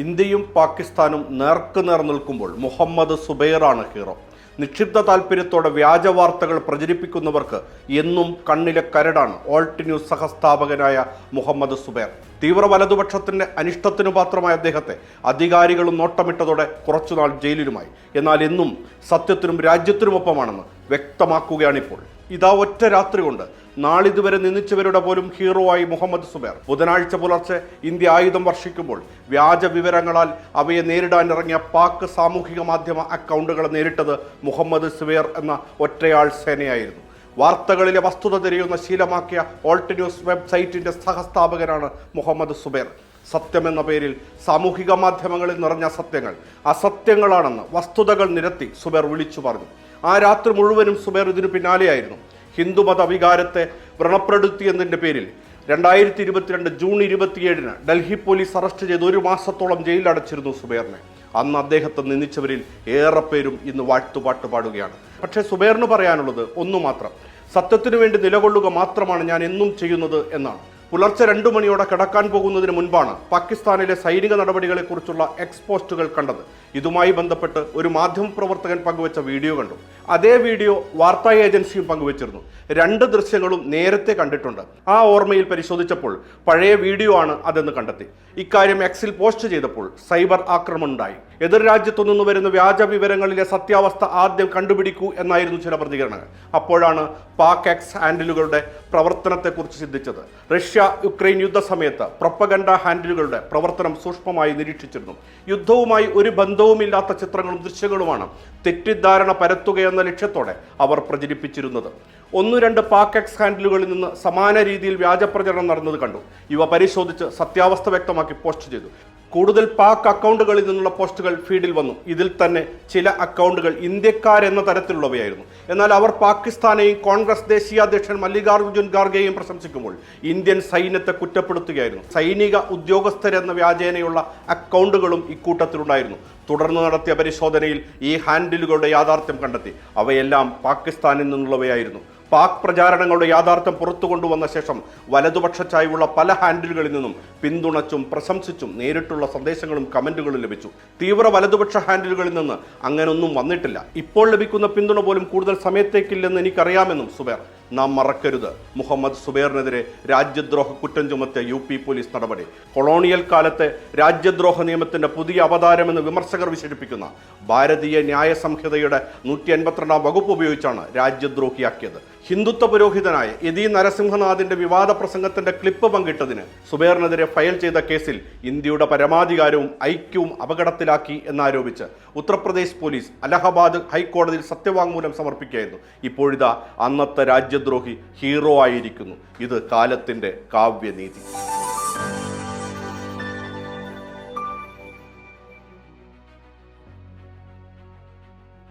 ഇന്ത്യയും പാകിസ്ഥാനും നേർക്കുനേർ നിൽക്കുമ്പോൾ മുഹമ്മദ് സുബൈറാണ് ഹീറോ. നിക്ഷിപ്ത താല്പര്യത്തോടെ വ്യാജ വാർത്തകൾ പ്രചരിപ്പിക്കുന്നവർക്ക് എന്നും കണ്ണിലെ കരടാണ് ഓൾട്ട് ന്യൂസ് സഹസ്ഥാപകനായ മുഹമ്മദ് സുബൈർ. തീവ്ര വലതുപക്ഷത്തിന്റെ അനിഷ്ടത്തിനു പാത്രമായ അദ്ദേഹത്തെ അധികാരികളും നോട്ടമിട്ടതോടെ കുറച്ചുനാൾ ജയിലിലുമായി. എന്നാൽ എന്നും സത്യത്തിനും രാജ്യത്തിനുമൊപ്പമാണെന്ന് വ്യക്തമാക്കുകയാണിപ്പോൾ. ഇതാ ഒറ്റ രാത്രി കൊണ്ട് നാളിതുവരെ നിന്ദിച്ചവരുടെ പോലും ഹീറോ ആയി മുഹമ്മദ് സുബേർ. ബുധനാഴ്ച പുലർച്ചെ ഇന്ത്യ ആയുധം വർഷിക്കുമ്പോൾ വ്യാജ വിവരങ്ങളാൽ അവയെ നേരിടാൻ ഇറങ്ങിയ പാക് സാമൂഹിക മാധ്യമ അക്കൗണ്ടുകളെ നേരിട്ടത് മുഹമ്മദ് സുബേർ എന്ന ഒറ്റയാൾ സേനയായിരുന്നു. വാർത്തകളിലെ വസ്തുത തിരയുന്ന ശീലമാക്കിയ ഓൾട്ട് ന്യൂസ് വെബ്സൈറ്റിന്റെ സഹസ്ഥാപകനാണ് മുഹമ്മദ് സുബൈർ. സത്യമെന്ന പേരിൽ സാമൂഹിക മാധ്യമങ്ങളിൽ നിറഞ്ഞ സത്യങ്ങൾ. അസത്യങ്ങളാണെന്ന് വസ്തുതകൾ നിരത്തി സുബേർ വിളിച്ചു പറഞ്ഞു. ആ രാത്രി മുഴുവനും സുബേർ ഇതിനു പിന്നാലെയായിരുന്നു. ഹിന്ദുമത വികാരത്തെ വ്രണപ്പെടുത്തിയെന്നതിന്റെ പേരിൽ രണ്ടായിരത്തി ഇരുപത്തിരണ്ട് ജൂൺ ഇരുപത്തിയേഴിന് ഡൽഹി പോലീസ് അറസ്റ്റ് ചെയ്ത് ഒരു മാസത്തോളം ജയിലിൽ അടച്ചിരുന്നു സുബേറിനെ. അന്ന് അദ്ദേഹത്തെ നിന്ദിച്ചവരിൽ ഏറെ പേരും ഇന്ന് വാഴ്ത്തുപാട്ട് പാടുകയാണ്. പക്ഷേ സുബേറിന് പറയാനുള്ളത് ഒന്നു മാത്രം സത്യത്തിനു വേണ്ടി നിലകൊള്ളുക മാത്രമാണ് ഞാൻ എന്നും ചെയ്യുന്നത് എന്നാണ്. പുലർച്ചെ രണ്ടു മണിയോടെ കിടക്കാൻ പോകുന്നതിന് മുൻപാണ് പാകിസ്ഥാനിലെ സൈനിക നടപടികളെക്കുറിച്ചുള്ള എക്സ്പോസ്റ്റുകൾ കണ്ടത്. ഇതുമായി ബന്ധപ്പെട്ട് ഒരു മാധ്യമപ്രവർത്തകൻ പങ്കുവച്ച വീഡിയോ കണ്ടു. അതേ വീഡിയോ വാർത്താ ഏജൻസിയും പങ്കുവച്ചിരുന്നു. രണ്ട് ദൃശ്യങ്ങളും നേരത്തെ കണ്ടിട്ടുണ്ട്. ആ ഓർമ്മയിൽ പരിശോധിച്ചപ്പോൾ പഴയ വീഡിയോ ആണ് അതെന്ന് കണ്ടെത്തി. ഇക്കാര്യം എക്സിൽ പോസ്റ്റ് ചെയ്തപ്പോൾ സൈബർ ആക്രമണം ഉണ്ടായി. എതിർ രാജ്യത്തു നിന്ന് വരുന്ന വ്യാജ വിവരങ്ങളിലെ സത്യാവസ്ഥ ആദ്യം കണ്ടുപിടിക്കൂ എന്നായിരുന്നു ചില പ്രതികരണങ്ങൾ. അപ്പോഴാണ് പാക് എക്സ് ഹാൻഡിലുകളുടെ പ്രവർത്തനത്തെക്കുറിച്ച് ചിന്തിച്ചത്. റഷ്യ യുക്രൈൻ യുദ്ധസമയത്ത് പ്രൊപ്പഗണ്ട ഹാൻഡിലുകളുടെ പ്രവർത്തനം സൂക്ഷ്മമായി നിരീക്ഷിച്ചിരുന്നു. യുദ്ധവുമായി ഒരു ബന്ധവുമില്ലാത്ത ചിത്രങ്ങളും ദൃശ്യങ്ങളുമാണ് തെറ്റിദ്ധാരണ പരത്തുകയെന്ന ലക്ഷ്യത്തോടെ അവർ പ്രചരിപ്പിച്ചിരുന്നത്. ഒന്നു രണ്ട് പാക് എക്സ് ഹാൻഡിലുകളിൽ നിന്ന് സമാന രീതിയിൽ വ്യാജപ്രചരണം നടന്നത് കണ്ടു. ഇവ പരിശോധിച്ച് സത്യാവസ്ഥ വ്യക്തമാക്കി പോസ്റ്റ് ചെയ്തു. കൂടുതൽ പാക് അക്കൗണ്ടുകളിൽ നിന്നുള്ള പോസ്റ്റുകൾ ഫീഡിൽ വന്നു. ഇതിൽ തന്നെ ചില അക്കൗണ്ടുകൾ ഇന്ത്യക്കാരെന്ന തരത്തിലുള്ളവയായിരുന്നു. എന്നാൽ അവർ പാകിസ്ഥാനെയും കോൺഗ്രസ് ദേശീയ അധ്യക്ഷൻ മല്ലികാർജുൻ ഖാർഗെയും പ്രശംസിക്കുമ്പോൾ ഇന്ത്യൻ സൈന്യത്തെ കുറ്റപ്പെടുത്തുകയായിരുന്നു. സൈനിക ഉദ്യോഗസ്ഥരെന്ന വ്യാജേനയുള്ള അക്കൗണ്ടുകളും ഇക്കൂട്ടത്തിലുണ്ടായിരുന്നു. തുടർന്ന് നടത്തിയ പരിശോധനയിൽ ഈ ഹാൻഡിലുകളുടെ യാഥാർത്ഥ്യം കണ്ടെത്തി. അവയെല്ലാം പാകിസ്ഥാനിൽ നിന്നുള്ളവയായിരുന്നു. പാക് പ്രചാരണങ്ങളുടെ യാഥാർത്ഥ്യം പുറത്തു കൊണ്ടുവന്ന ശേഷം വലതുപക്ഷ പല ഹാൻഡിലുകളിൽ നിന്നും പിന്തുണച്ചും പ്രശംസിച്ചും നേരിട്ടുള്ള സന്ദേശങ്ങളും കമന്റുകളും ലഭിച്ചു. തീവ്ര വലതുപക്ഷ ഹാൻഡിലുകളിൽ നിന്ന് അങ്ങനൊന്നും വന്നിട്ടില്ല. ഇപ്പോൾ ലഭിക്കുന്ന പിന്തുണ പോലും കൂടുതൽ സമയത്തേക്കില്ലെന്ന് എനിക്കറിയാമെന്നും സുബേർ. നാം മറക്കരുത്. മുഹമ്മദ് സുബേറിനെതിരെ രാജ്യദ്രോഹ കുറ്റം ചുമത്തിയ യു പി പോലീസ് നടപടി. കൊളോണിയൽ കാലത്തെ രാജ്യദ്രോഹ നിയമത്തിന്റെ പുതിയ അവതാരമെന്ന് വിമർശകർ വിശേഷിപ്പിക്കുന്ന ഭാരതീയ ന്യായ സംഹിതയുടെ നൂറ്റി അൻപത്തിരണ്ടാം വകുപ്പ് ഉപയോഗിച്ചാണ് രാജ്യദ്രോഹിയാക്കിയത്. ഹിന്ദുത്വ പുരോഹിതനായ യതി നരസിംഹനാഥിന്റെ വിവാദ പ്രസംഗത്തിന്റെ ക്ലിപ്പ് പങ്കിട്ടതിന് സുബേറിനെതിരെ ഫയൽ ചെയ്ത കേസിൽ ഇന്ത്യയുടെ പരമാധികാരവും ഐക്യവും അപകടത്തിലാക്കി എന്നാരോപിച്ച് ഉത്തർപ്രദേശ് പോലീസ് അലഹബാദ് ഹൈക്കോടതിയിൽ സത്യവാങ്മൂലം സമർപ്പിക്കുകയായിരുന്നു. ഇപ്പോഴിതാ അന്നത്തെ രാജ്യദ്രോഹി ഹീറോ ആയിരിക്കുന്നു. ഇത് കാലത്തിന്റെ കാവ്യനീതി.